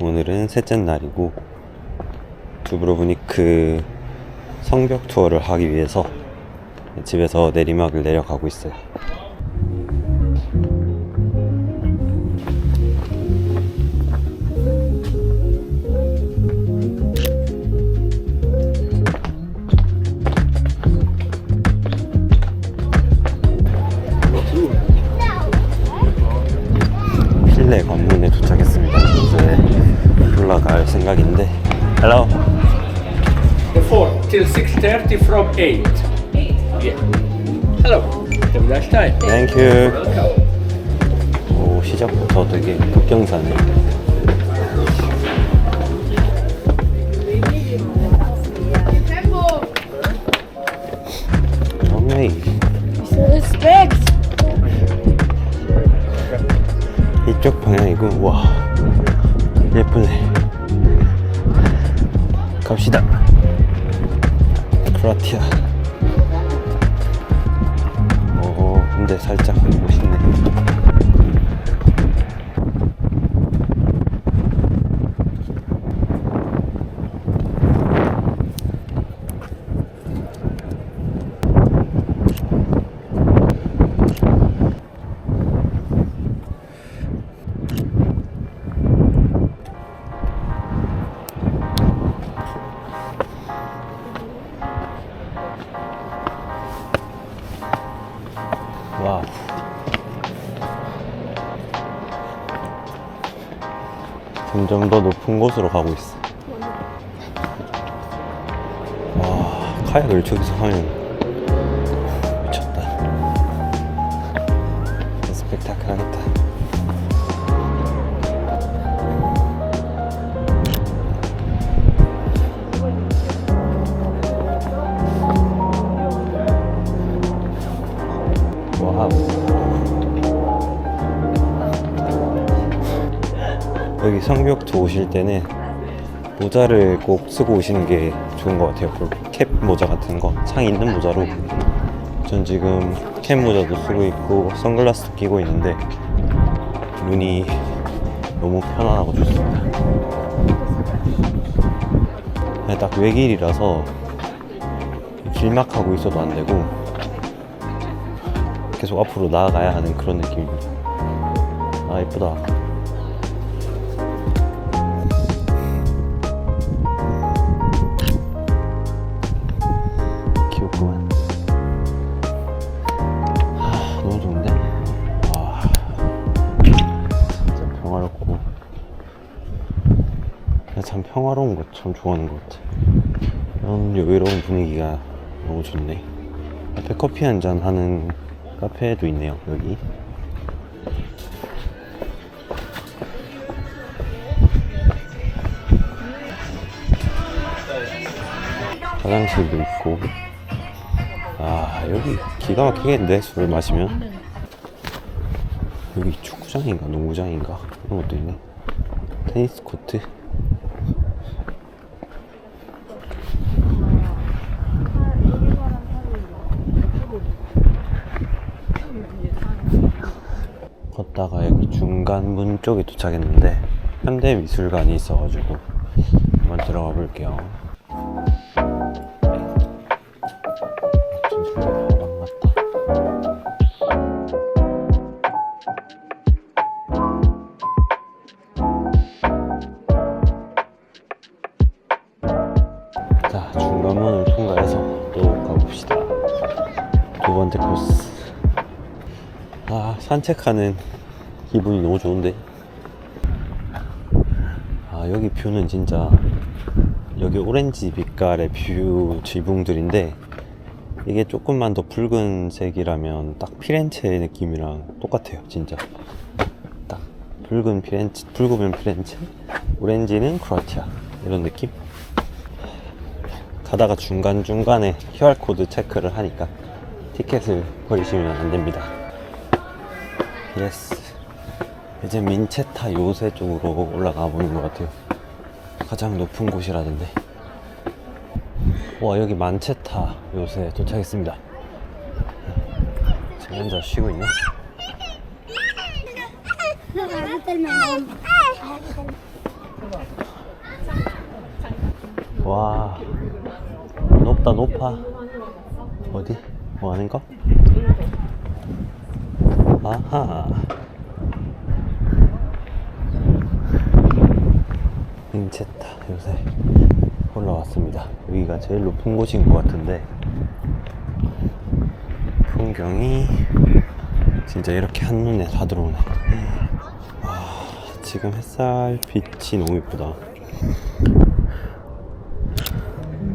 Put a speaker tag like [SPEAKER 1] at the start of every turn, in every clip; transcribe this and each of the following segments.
[SPEAKER 1] 오늘은 셋째 날이고 두브로브니크 성벽 투어를 하기 위해서 집에서 내리막을 내려가고 있어요.
[SPEAKER 2] 4 till 6.30 from 8. 8? Yeah. Hello. Have a nice time.
[SPEAKER 1] Thank you.
[SPEAKER 2] Welcome.
[SPEAKER 1] 오, 시작부터 되게 급경사네. 정메이
[SPEAKER 3] Respect.
[SPEAKER 1] 이쪽 방향이고 와 예쁘네. 갑시다. 크로아티아. 오, 근데 살짝 와. 점점 더 높은 곳으로 가고 있어. 와, 카약을 저기서 하면 여기 성벽투 오실 때는 모자를 꼭 쓰고 오시는 게 좋은 것 같아요. 그캡 모자 같은 거, 창 있는 모자로. 전 지금 캡 모자도 쓰고 있고 선글라스도 끼고 있는데 눈이 너무 편안하고 좋습니다. 딱 외길이라서 길막하고 있어도 안 되고 계속 앞으로 나아가야 하는 그런 느낌입니다. 아 예쁘다. 참 평화로운 것참 좋아하는 것 같아. 이런 여유로운 분위기가 너무 좋네. 앞에 커피 한 잔 하는 카페도 있네요, 여기. 화장실도 있고. 아, 여기 기가 막히겠는데, 술을 마시면. 여기 축구장인가, 농구장인가, 그런 것도 있네. 테니스 코트. 걷다가 여기 중간 문 쪽에 도착했는데 현대미술관이 있어가지고 한번 들어가 볼게요. 자 중간문을 통과해서 또 가봅시다. 두 번째 코스. 아 산책하는 기분이 너무 좋은데? 아 여기 뷰는 진짜 여기 오렌지 빛깔의 뷰 지붕들인데 이게 조금만 더 붉은색이라면 딱 피렌체 느낌이랑 똑같아요 진짜. 딱 붉은 피렌체 붉으면 피렌체 오렌지는 크로아티아. 이런 느낌? 가다가 중간중간에 QR코드 체크를 하니까 티켓을 버리시면 안 됩니다. 예스 이제 민체타 요새 쪽으로 올라가 보는 것 같아요. 가장 높은 곳이라던데. 와 여기 만체타 요새 도착했습니다. 지금 혼자 쉬고 있네. 와 높다 높아. 어디? 뭐 하는 거? 아하. 인체타 요새 올라왔습니다. 여기가 제일 높은 곳인 것 같은데 풍경이 진짜 이렇게 한눈에 다 들어오네. 와, 지금 햇살 빛이 너무 이쁘다.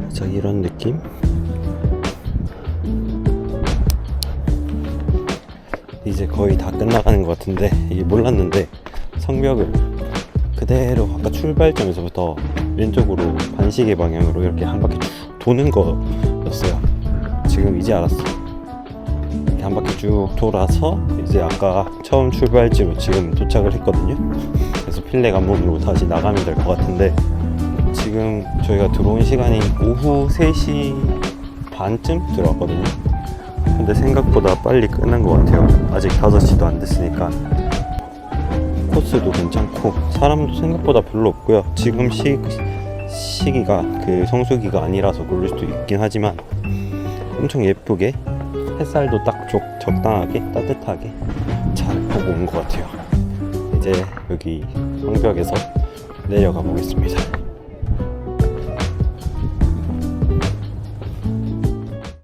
[SPEAKER 1] 자 이런 느낌? 이제 거의 다 끝나가는 것 같은데 이게 몰랐는데 성벽을 그대로 아까 출발점에서부터 왼쪽으로 반시계 방향으로 이렇게 한 바퀴 쭉 도는 거였어요. 지금 이제 알았어. 이렇게 한 바퀴 쭉 돌아서 이제 아까 처음 출발지로 지금 도착을 했거든요. 그래서 필레 관문으로 다시 나가면 될 것 같은데 지금 저희가 들어온 시간이 오후 3시 반쯤 들어왔거든요. 근데 생각보다 빨리 끝난 것 같아요. 아직 5시도 안 됐으니까. 코스도 괜찮고 사람도 생각보다 별로 없고요. 지금 시, 시기가 그 성수기가 아니라서 그럴 수도 있긴 하지만 엄청 예쁘게 햇살도 딱 적, 적당하게 따뜻하게 잘 보고 온 것 같아요. 이제 여기 성벽에서 내려가 보겠습니다.